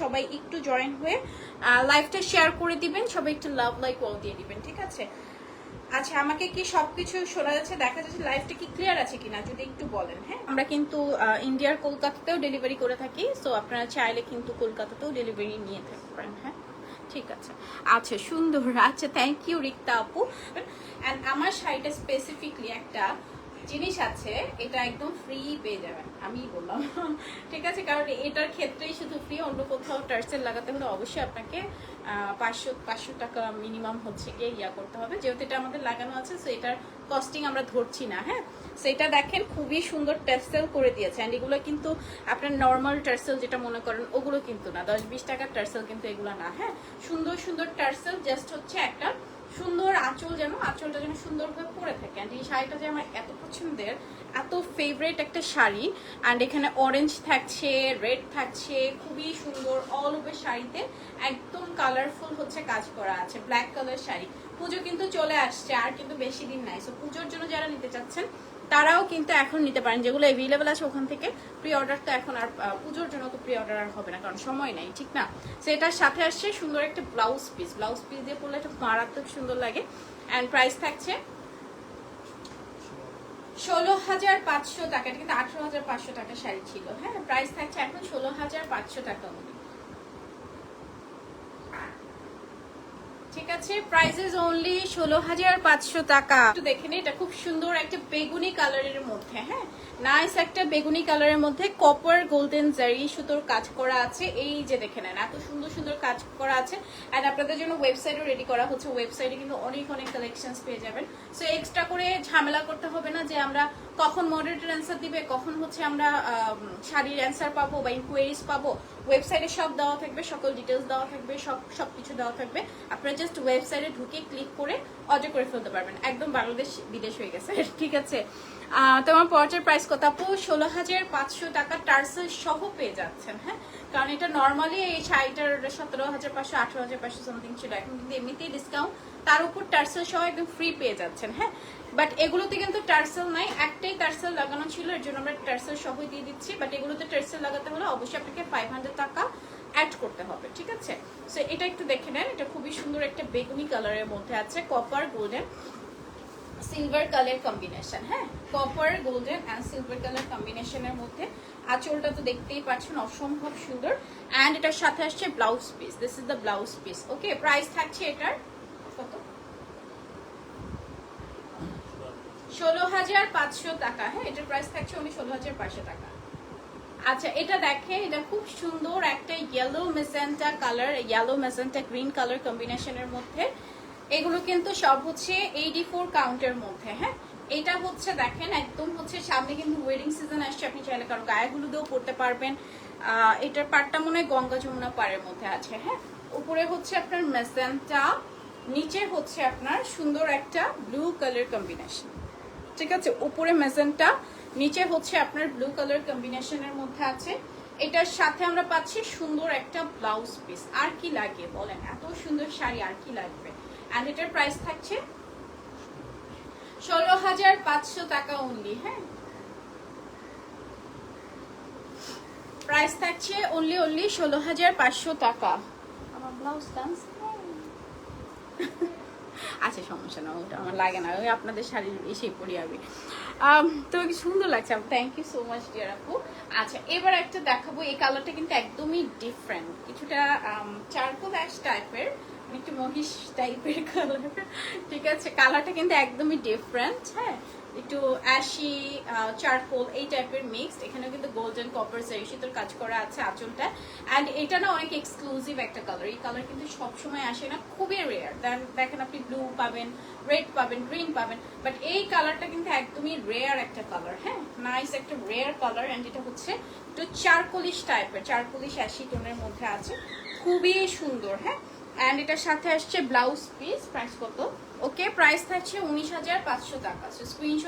সবাই একটু জয়েন হয়ে লাইভটা শেয়ার করে দিবেন সবাই একটু লাভ লাইক ওয়াল দিয়ে দিবেন ঠিক আছে? আচ্ছা আমাকে কি সবকিছু শোনা যাচ্ছে দেখা যাচ্ছে লাইভটা কি ক্লিয়ার আছে কিনা যদি একটু বলেন হ্যাঁ? আমরা কিন্তু ইন্ডিয়ার কলকাতাতেও ডেলিভারি করে থাকি সো আপনারা চাইলে কিন্তু কলকাতাতেও ডেলিভারি নিয়ে থাকতে পারেন হ্যাঁ? ঠিক আছে। আচ্ছা সুন্দর আচ্ছা থ্যাংক ইউ রিক্তা আপু। অ্যান্ড আমার শাড়িটা স্পেসিফিকলি একটা জিনিস আছে, এটা একদম ফ্রি পেয়ে যাবেন। আমি বললাম। ঠিক আছে, কারণ এটার ক্ষেত্রেই শুধু ফ্রি অন্য কোথাও টার্সেল লাগাতে হলে অবশ্যই আপনাকে পাঁচশো পাঁচশো টাকা মিনিমাম হচ্ছে গিয়ে ইয়া করতে হবে। যেহেতু এটা আমাদের লাগানো আছে সো এটার কস্টিং আমরা ধরছি না হ্যাঁ? সেটা দেখেন, খুবই সুন্দর টার্সেল করে দিয়েছে। অ্যান্ড এগুলো কিন্তু আপনার নর্মাল টার্সেল যেটা মনে করেন, ওগুলো কিন্তু না। দশ, বিশ টাকার টার্সেল কিন্তু এগুলো না হ্যাঁ? সুন্দর সুন্দর টার্সেল জাস্ট হচ্ছে একটা সুন্দর আঁচল যেন, আঁচলটা যেন সুন্দরভাবে পরে থাকে। অ্যান্ড এই শাড়িটা যে আমার এত পছন্দের, এত ফেভারেট একটা শাড়ি। অ্যান্ড এখানে অরেঞ্জ থাকছে রেড থাকছে, খুবই সুন্দর অল ওভার শাড়িতে একদম কালারফুল হচ্ছে কাজ করা আছে ব্ল্যাক কালার শাড়ি। পুজো কিন্তু চলে আসছে, আর কিন্তু বেশি দিন নাই। সো পুজোর জন্য যারা নিতে চাচ্ছেন তারাও কিন্তু এখন নিতে পারেন। যেগুলো অ্যাভেলেবেল আছে ওখান থেকে প্রি অর্ডার তো এখন আর পুজোর জন্য তো প্রি অর্ডার আর হবে না, কারণ সময় নেই, ঠিক না? সেটার সাথে আসছে সুন্দর একটা ব্লাউজ পিস ব্লাউজ পিস দিয়ে পরলে একটা মারাত্মক সুন্দর লাগে। অ্যান্ড প্রাইস থাকছে ষোলো হাজার পাঁচশো টাকা। কিন্তু আঠারো হাজার পাঁচশো টাকা শাড়ি ছিল। হ্যাঁ প্রাইস থাকছে এখন ষোলো হাজার পাঁচশো টাকা। মতো ঠিক আছে প্রাইসেস অনলি ষোলো হাজার পাঁচশো টাকা। একটু দেখে এটা খুব সুন্দর একটা বেগুনি কালারের মধ্যে হ্যাঁ? নাইস একটা বেগুনি কালারের মধ্যে কপার গোল্ডেন জারি সুতোর কাজ করা আছে। এই যে দেখে নেন, এত সুন্দর সুন্দর কাজ করা আছে। অ্যান্ড আপনাদের জন্য ওয়েবসাইটও রেডি করা হচ্ছে। ওয়েবসাইটে কিন্তু অনেক অনেক কালেকশনস পেয়ে যাবেন। সো এক্সট্রা করে ঝামেলা করতে হবে না যে আমরা কখন মডারেটের অ্যান্সার দিবে কখন হচ্ছে আমরা আম, শাড়ির অ্যান্সার পাবো বা ইনকোয়ারিজ পাবো ওয়েবসাইটে সব দেওয়া থাকবে সকল ডিটেলস দেওয়া থাকবে সব সব কিছু দেওয়া থাকবে। আপনারা জাস্ট ওয়েবসাইটে ঢুকে ক্লিক করে অর্ডার করে ফেলতে পারবেন। একদম বাংলাদেশ বিদেশ হয়ে গেছে। ঠিক আছে। তোমার পর্চার প্রাইস কত? আপু ষোলো হাজার পাঁচশো টাকা টার্সেল সহ পেয়ে যাচ্ছেন হ্যাঁ? কারণ এটা নর্মালি এই শাড়িটার সতেরো হাজার পাঁচশো আঠারো হাজার পাঁচশো সামথিং ছিল। এখন কিন্তু এমনিতেই ডিসকাউন্ট তার উপর টার্সেল সহ একদম ফ্রি পেয়ে যাচ্ছেন হ্যাঁ? বাট এগুলোতে কিন্তু টার্সেল নাই, একটাই টার্সেল লাগানো ছিল, এর জন্য আমরা টার্সেল সহই দিয়ে দিচ্ছি। বাট এগুলোতে টার্সেল লাগাতে হলে অবশ্যই আপনাকে ফাইভ হান্ড্রেড টাকা অ্যাড করতে হবে, ঠিক আছে? সো এটা একটু দেখে নেন, এটা খুবই সুন্দর একটা বেগুনি কালারের মধ্যে আছে copper golden silver colour combination হ্যাঁ? Copper golden and silver colour কম্বিনেশনের মধ্যে আঁচলটা তো দেখতেই পাচ্ছেন, অসম্ভব সুন্দর। অ্যান্ড এটার সাথে আসছে blouse piece this is the blouse piece okay price থাকছে এটার কত ষোলো হাজার পাঁচশো টাকা। হ্যাঁ এটার প্রাইস থাকছে উনি ষোলো হাজার পাঁচশো টাকা। আচ্ছা এটা দেখেন এটা খুব সুন্দর একটা yellow magenta colour yellow magenta green colour কম্বিনেশনের মধ্যে। এগুলো কিন্তু সব হচ্ছে এইটি ফোর কাউন্টের মধ্যে হ্যাঁ? এটা হচ্ছে, দেখেন, একদম হচ্ছে সামনে কিন্তু ওয়েডিং সিজন আসছে। আপনি চাইলে কারও গায়ে হলুদেও পড়তে পারবেন। এটার পাটটা মনে হয় গঙ্গা যমুনা পাড়ের মধ্যে আছে হ্যাঁ? উপরে হচ্ছে আপনার মেসেন্টা নিচে হচ্ছে আপনার সুন্দর একটা ব্লু কালার কম্বিনেশন ঠিক আছে উপরে মেজেন্টা নিচে হচ্ছে আপনার ব্লু কালার কম্বিনেশনের মধ্যে আছে। এটার সাথে আমরা পাচ্ছি সুন্দর একটা ব্লাউজ পিস আর কি লাগে বলেন? এত সুন্দর শাড়ি আর কি লাগবে? অ্যান্ড এটার প্রাইস থাকছে ষোলো হাজার পাঁচশো টাকা অনলি হ্যাঁ? প্রাইস থাকছে অনলি অনলি ষোলো হাজার পাঁচশো টাকা। আমার ব্লাউজ ডান্স আচ্ছা সমস্যা না ওটা আমার লাগে না ওই আপনাদের শাড়ি এসেই পরি আমি। আম, তো কি সুন্দর লাগছে thank you so much dear আপু। আচ্ছা এবার একটা দেখাবো এই কালারটা কিন্তু একদমই ডিফারেন্ট কিছুটা চারকোল অ্যাশ টাইপের একটু মহিষ টাইপের কালার ঠিক আছে কালারটা কিন্তু একদমই ডিফারেন্ট হ্যাঁ? একটু অ্যাশি চারকোল এই টাইপের মিক্সড এখানে কিন্তু গোল্ডেন কপার সেরিশিতর কাজ করা আছে আঁচলটা। অ্যান্ড এটা না অনেক এক্সক্লুসিভ একটা কালার এই কালার কিন্তু সবসময় আসে না, খুবই রেয়ার দেন দেখেন আপনি ব্লু পাবেন রেড পাবেন গ্রিন পাবেন। বাট এই কালারটা কিন্তু একদমই রেয়ার একটা কালার হ্যাঁ? নাইস একটা রেয়ার কালার অ্যান্ড এটা হচ্ছে একটু চারকোলিশ টাইপের চারকোলিশ অ্যাশি টোনের মধ্যে আছে। খুবই সুন্দর হ্যাঁ? অ্যান্ড এটার সাথে আসছে ব্লাউজ পিস প্রাইস কত? ওকে প্রাইস থাকছে উনিশ হাজার পাঁচশো টাকা। স্ক্রিনশট